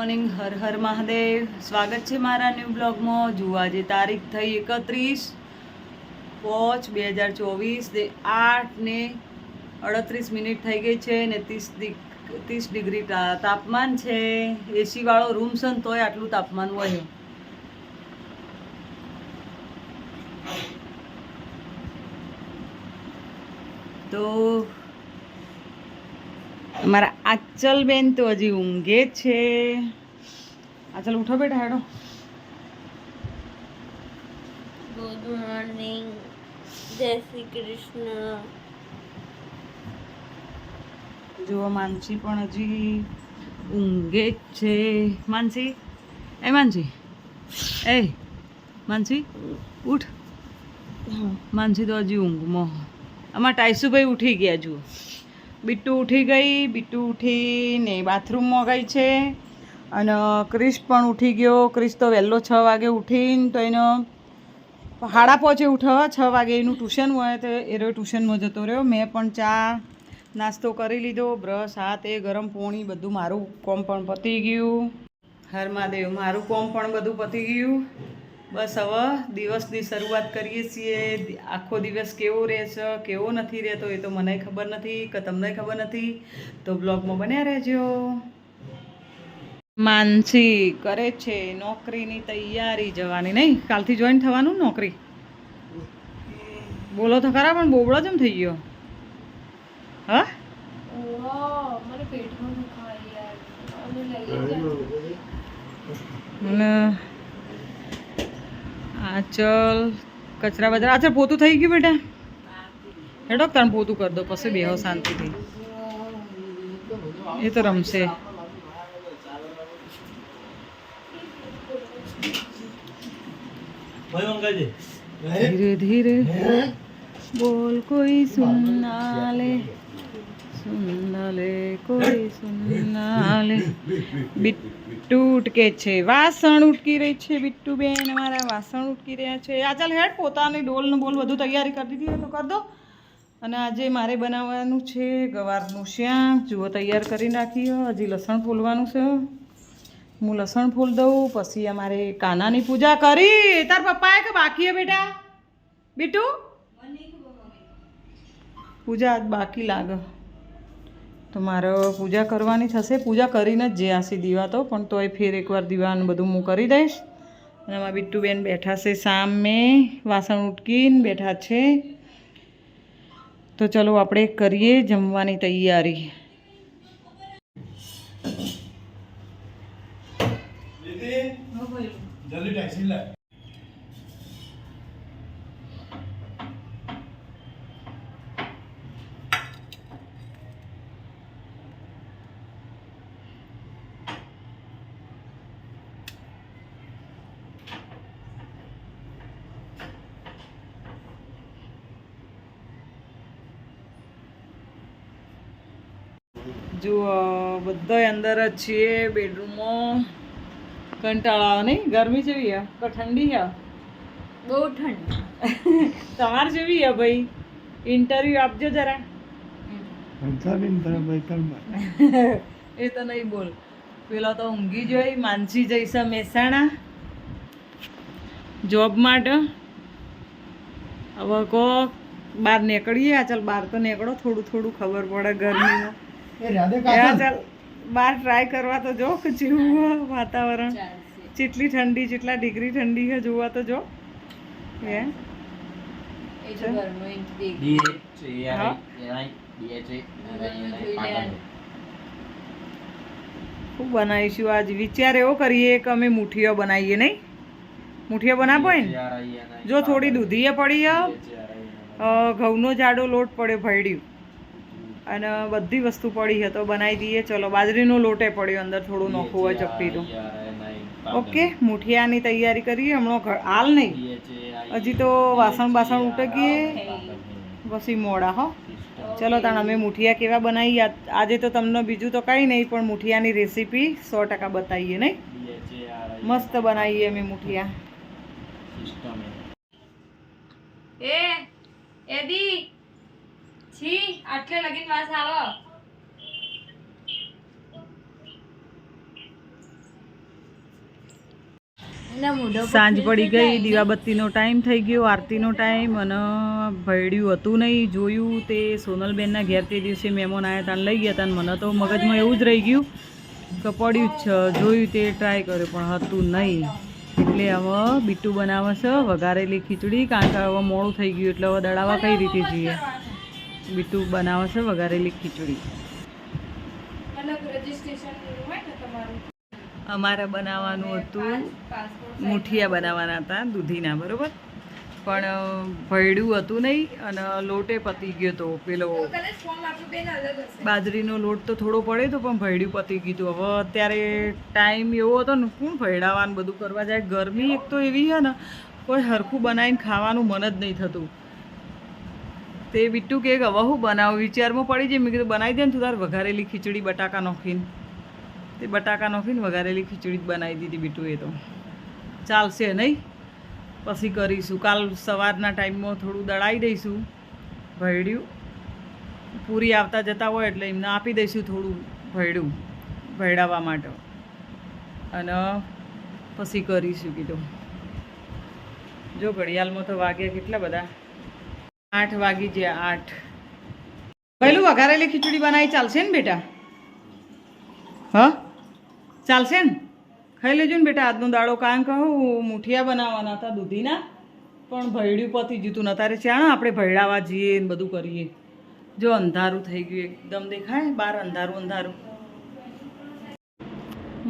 Morning Har Har Mahadev. સ્વાગત છે મારા ન્યૂ બ્લોગમાં જુઓ, આજે તારીખ થઈ એકત્રીસ પોચ બે હજાર ચોવીસ. આઠ ને અડત્રીસ મિનિટ થઈ ગઈ છે ને ત્રીસ ત્રીસ ડિગ્રી તાપમાન છે. એસીવાળો રૂમ છે ને તોય આટલું તાપમાન હોય. તો મારા આચલ બેન તો હજી ઊંઘે છે. આચલ ઉઠો બેટા હેડો. ગુડ મોર્નિંગ જય શ્રી કૃષ્ણ. જુઓ માનસી પણ હજી ઊંઘે જ છે. માનસી એ માનસી એ માનસી ઉઠ. માનસી તો હજી ઊંઘમાં. આમાં ટાઈસુભાઈ ઉઠી ગયા જુઓ. બિટ્ટુ ઉઠી ગઈ બિટ્ટુ ઉઠીને બાથરૂમમાં ગઈ છે. અને ક્રિશ પણ ઉઠી ગયો. ક્રિશ તો વહેલો છ વાગે ઉઠીને તો એનો હાડા પહોંચે ઉઠો છ વાગે એનું ટ્યુશન હોય તો એ રહ્યો ટ્યુશનમાં જતો રહ્યો. મેં પણ ચા નાસ્તો કરી લીધો. બ્રશ, હાથ, એ ગરમ પોણી બધું મારું કોમ પણ પતી ગયું. હરમાદેવ, મારું કોમ પણ બધું પતી ગયું. બસ હવે દિવસની શરૂઆત કરીએ છીએ. આખો દિવસ કેવો રહેશે કેવો નથી રહેતો એ તો મને ખબર નથી કે તમને ખબર નથી. તો બ્લોગમાં બન્યા રહેજો. માનસી કરે છે નોકરીની તૈયારી જવાની. નહીં કાલથી જોઈન થવાનું નોકરી? બોલો તો ખરા પણ બોબળો જેમ થઈ ગયો. હા? મને પેટમાં દુખાય યાર અમે લઈ અને આચલ કચરા બચરા. આચલ પોતું થઈ ગયું બેટા? હેડો તને પોતું કરી દો પછી બેહો શાંતિથી. એ તો રમશે. ધીરે ધીરે બોલ કોઈ સુના લે સુનના લે કોઈ સુનાલે બિટ્ટુ ઉટકે છે વાસણ ઉટકી રહી છે બિટ્ટુ બેન અમારા વાસણ ઉટકી રહ્યા છે। આ ચાલ હેડ, પોતાની ડોલ ને બોલ બધું તૈયારી કરી દીધી તો કરી દો। અને આજે મારે બનાવવાનું છે ગવારનું શાક જુઓ તૈયાર કરી નાખીએ, હજી લસણ ફોલવાનું છે, હું। લસણ ફૂલ દઉં, પછી અમારે કાનાની પૂજા કરી। તાર પપ્પાએ કે બાકી હે બેટા? બીટુ પૂજા બાકી લાગે। તો મારે પૂજા કરવાની થશે. પૂજા કરીને જ જે આસી દીવા તો, પણ તોય ફેર એકવાર દીવાનું બધું હું કરી દઈશ. અને અમારા બિટ્ટુબેન બેઠા છે સામે, વાસણ ઉટકીને બેઠા છે. તો ચલો આપણે કરીએ જમવાની તૈયારી. જુઓ બધા અંદર જ છીએ બેડરૂમમાં. કંટાળા નહીં? ગરમી જેવી હે? કે ઠંડી હે? બહુ ઠંડી. તમારે જેવી હે ભાઈ? ઇન્ટરવ્યુ આપજો જરા. એ તો નહીં બોલ. પેલો તો ઊંઘી જોઈ માનસી જઈશ મહેસાણા. જોબ માટે. હવે કો બહાર નીકળીએ. ચાલ બહાર તો નીકળો થોડું થોડું ખબર પડે ગરમીમાં. બહાર ટ્રાય કરવા તો જો જેવું વાતાવરણ. જેટલી ઠંડી જેટલા ડિગ્રી ઠંડી છે જોવા તો જો. હે. ખૂબ બનાવીશું આજ? વિચાર એવો કરીએ કે અમે મુઠીઓ બનાવીએ નહીં? મુઠીઓ બનાવો ને જો થોડી દૂધીએ પડી ઘઉંનો જાડો લોટ પડ્યો ભયડ્યું અને બધી વસ્તુ પડી છે તો બનાવી દઈએ. ચલો બાજરીનો લોટે પડ્યો અંદર થોડું નોખું હોય ચપટીનું. ઓકે મુઠિયાની તૈયારી કરીએ હમણાં હાલ નહીં. હજી તો વાસણ બાસણ ઉટકીએ. પછી મોડા હો. ચલો તાણ અમે મુઠિયા કેવા બનાવીએ આજે તો તમને બીજું તો કંઈ નહીં પણ મુઠિયાની રેસીપી સો ટકા બતાવીએ નહીં? મસ્ત બનાવીએ અમે મુઠિયા. એ એદી છી આટલે લગીન વાસ આવો. સાંજ પડી ગઈ દીવાબત્તીનો ટાઈમ થઈ ગયો આરતીનો ટાઈમ અને ભયડ્યું હતું નહીં જોયું તે સોનલબેનના ઘેર તે દિવસે મહેમાન આવ્યા હતા લઈ ગયા હતા અને મને તો મગજમાં એવું જ રહી ગયું કે પડ્યું જ છે જોયું તે ટ્રાય કર્યું પણ હતું નહીં. એટલે હવે બીટું બનાવે છે વઘારેલી ખીચડી કારણ કે હવે મોડું થઈ ગયું એટલે હવે દડાવવા કઈ રીતે જઈએ? બીટું બનાવે છે વઘારેલી ખીચડી. અમારે બનાવવાનું હતું મુઠિયા બનાવવાના હતા દૂધીના બરાબર? પણ ભયડું હતું નહીં અને લોટે પતી ગયો તો પેલો બાજરીનો લોટ તો થોડો પડે તો પણ ભયડું પતી ગયું હતું. હવે અત્યારે ટાઈમ એવો હતો ને કોણ ભયડાવાનું બધું કરવા જાય. ગરમી એક તો એવી છે ને કોઈ હરખું બનાવીને ખાવાનું મન જ નહીં થતું. તે બીટું કે હવે હું બનાવું. વિચારમાં પડી જાય, મેં કીધું, બનાવી દે ને તું તાર વઘારેલી ખીચડી બટાકા નોખીને તે બટાકા નોખીને વઘારેલી ખીચડી જ બનાવી દીધી બીટું એ તો. ચાલશે નહીં. પછી કરીશું. કાલ સવારના ટાઈમમાં થોડું દળાવી દઈશું. ભયડ્યું પૂરી આવતા જતા હોય એટલે એમને આપી દઈશું થોડું ભયડું ભયડાવવા માટે. અને પછી કરીશું કીધું. જો ઘડિયાળમાં તો વાગ્યા કેટલા બધા? આઠ વાગી ગયા, આઠ. પહેલું વઘારેલી ખીચડી બનાવી, ચાલશે ને બેટા? હ? ચાલશે ને? ખાઈ લેજો ને બેટા, આજનો દાડો કારણ કે હું મુઠિયા બનાવવાના હતા દૂધીના, પણ ભૈડ્યું પતી જતું ન તારે ચાણ આપણે ભૈડાવા જઈએ ને બધું કરીએ. જો અંધારું થઈ ગયું, એકદમ દેખાય, બહાર અંધારું અંધારું.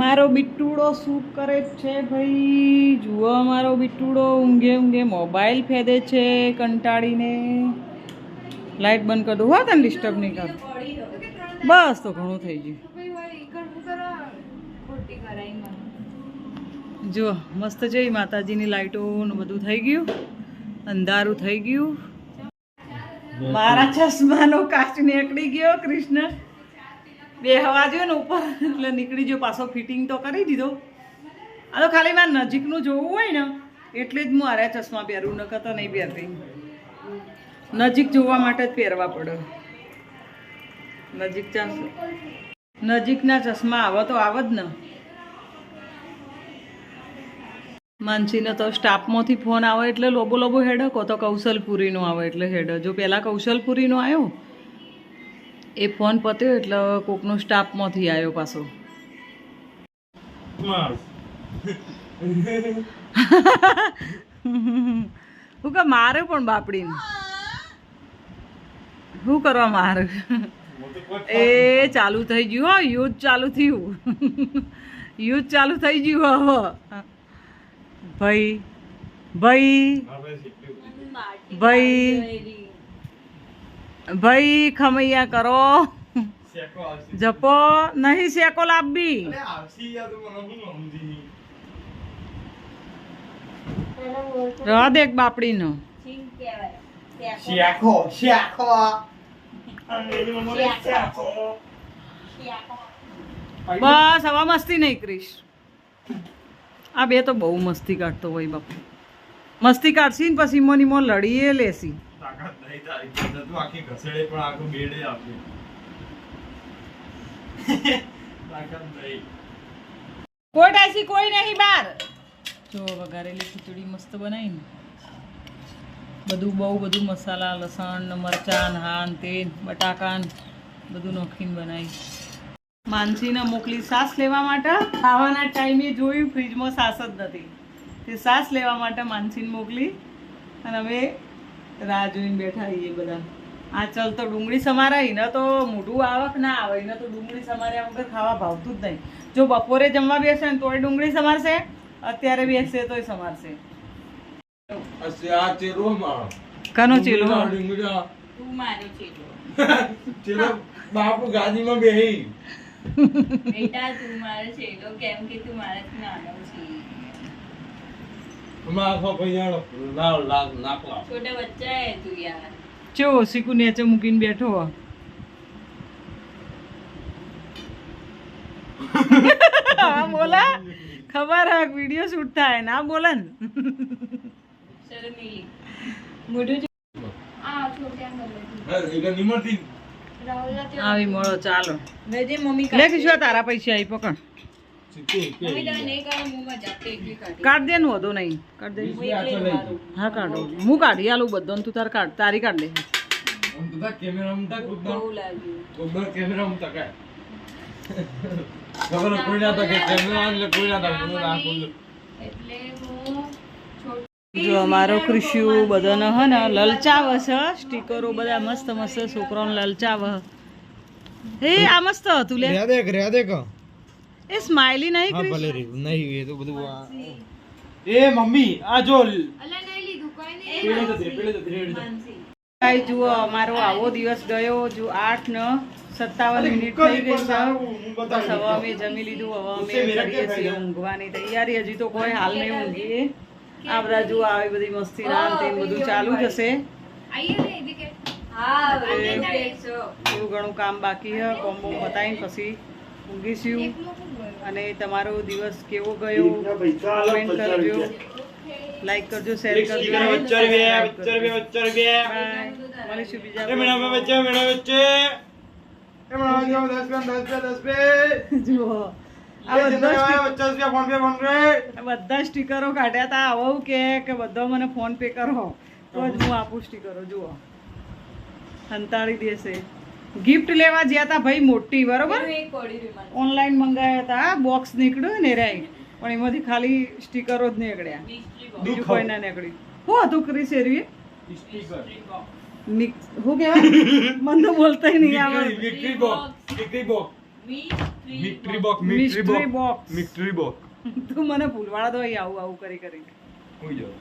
મારો બિટ્ટુડો શું કરે છે ભાઈ. જુઓ મારો બિટ્ટુડો ઊંઘે ઊંઘે મોબાઈલ ફેદે છે કંટાળીને. લાઇટ બંધ કરી દઉં હો તને ડિસ્ટર્બ નહીં કર. બસ તો ઘણું થઈ ગયું. ભાઈ ભાઈ કરવું કરો ખોટી કરાઈ મને જો મસ્ત જઈ માતાજીની લાઇટો ને બધું થઈ ગયું. અંધારું થઈ ગયું. મારા ચશ્માનો કાચ નીકળી ગયો કૃષ્ણ. બે હવા જો ને ઉપર, એટલે નીકળી ગયો પાછો ફિટિંગ તો કરી દીધો. આ તો ખાલી મારે નજીકનું જોવું હોય ને, એટલે જ હું આરે ચશ્મા પહેરું, નકર તો નહીં પહેરતી. નજીક જોવા માટે જ પહેરવા પડે. નજીક ચાલ નજીકના ચશ્મા આવે તો આવે જ ને. માનસીને તો સ્ટાફમાંથી ફોન આવે એટલે લોબો લોબો હેડો કહો તો કૌશલપુરીનો આવે એટલે હેડો જો પહેલાં કૌશલપુરીનો આવ્યો એ ફોન પત્યો એટલે કોકનો સ્ટાફમાંથી આવ્યો પાછો. હું કે મારે પણ બાપડી શું કરવા મારે? એ ચાલુ થઈ ગયું હો યુદ્ધ ચાલુ થયું. યુદ્ધ ચાલુ થઈ ગયું હવે. ભાઈ ભાઈ ભાઈ ભાઈ ખમૈયા કરો. જપો. નહીં શેકો લાવવી રહ દેખ શેકો. શેકો બસ હવા મસ્તી નહીં કરીશ. આ બે તો બહુ મસ્તી કાઢતો હોય બાપુ મસ્તી કાઢશી ને પછી મોની મો લડીએ લેસી તાકાત તાકાત નહીં. કોઈ નહીં બાર. જો, વઘારેલી ખીચડી મસ્ત બનાવીને. બધું બહુ બધું મસાલા, લસણ મરચાં હાન, તેલ બટાકા બધું નોખીને બનાવી. માનસીને મોકલી સાસ લેવા માટે. ખાવાના ટાઈમે જોયું, ફ્રીજમાં સાસ જ નથી. તે સાસ લેવા માટે માનસીને મોકલી. અને અમે રાહ જોઈને બેઠા રહીએ બધા. આ ચાલ તો ડુંગળી સમારાય ને તો મોઢું આવક ના આવે એને તો ડુંગળી સમાર્યા વગર ખાવા ભાવતું જ નહીં. જો બપોરે જમવા બેસે ને તોય ડુંગળી સમારશે અત્યારે બેસે તોય સમારશે. કનો ચીલો? તું મારો ચેલો. બાપુ ગાદીમાં બેહી. બેટા તું મારો ચેલો કેમ કે તું મારાથી નાનો છે માં આખો પૈયાનો લાવ લાવ નાખલા છોટા બચ્ચા હે તું યાર ચો શીકુ નીચે મૂકીને બેઠો હો. હા બોલા. ખબર હે વીડિયો શૂટ થાય ના. બોલે ને. આવી મળો ચાલો. તારા પૈસા આવી પકડ કાઢી કાઢ દે નું વધુ નહીં. કાઢ દે. હું હા કાઢો. હું કાઢી આલું બધું તું તાર કાઢ તારી કાઢ દે. ખબર કોઈ ના કેમેરા એટલે કોઈ ના હું ના જો અમારો કૃષિ બધાને હે ને લલચાવ છે સ્ટીકરો બધા મસ્ત મસ્ત છોકરાઓને લલચાવ. હે આ મસ્ત હતું લે. દેખ રહ્યા દેખ. એ સ્માઈલી નહીં હા ભલે રે નહીં એ તો બધું આ એ મમ્મી આ જો અલે નહીં લીધું કોઈ નહીં. પેલે તો દે પેલે તો દે માનસી. ભાઈ જુઓ અમારો આવો દિવસ ગયો. જો આઠ ન સત્તાવન મિનિટ થઈ ગઈ છે બસ હવે અમે જમી લીધું હવે અમે કરીએ છીએ ઊંઘવાની તૈયારી. હજી તો કોઈ હાલ નહીં ઊંઘીએ આ બધા જુઓ આવી બધી મસ્તી રામ તે બધું ચાલુ જ હશે આઈએ ને. એવી ઘણું કામ બાકી છે કોમ્બો બતાવીને પછી ઊંઘીશું. અને તમારો દિવસ કેવો ગયો? કમેન્ટ કરજો. લાઈક કરજો શેર કરજો. મળીશું બીજા એ મેણા વચ્ચે મેણા વચ્ચે. એ મેણા વચ્ચે 10 બે 10 બે 10 બે જુઓ. આ આ બધા બધા 50 બે ફોન પે ફોન પે. આ બધા સ્ટીકરો કાઢ્યા હતા આવું કે કે બધો મને ફોન પે કરો. તો જ હું આપું સ્ટીકરો જુઓ. સંતાડી દેશે. ગિફ્ટ લેવા ગયા હતા ભાઈ મોટી બરોબર? ઓનલાઈન મંગાવ્યા હતા બોક્સ નીકળ્યું ને રાઈટ પણ એમાંથી ખાલી સ્ટીકરો જ નીકળ્યા. મિસ્ટ્રી બીજું કોઈ ના નીકળ્યું. શું હતું ક્રિસ એરવી હું કહેવાય મને તો બોલતા નહીં આવે victory box victory box mystery box Mystery box. Victory box તું મને ભૂલવાડા દો આવું આવું કરી કરી. હોઈ જાવ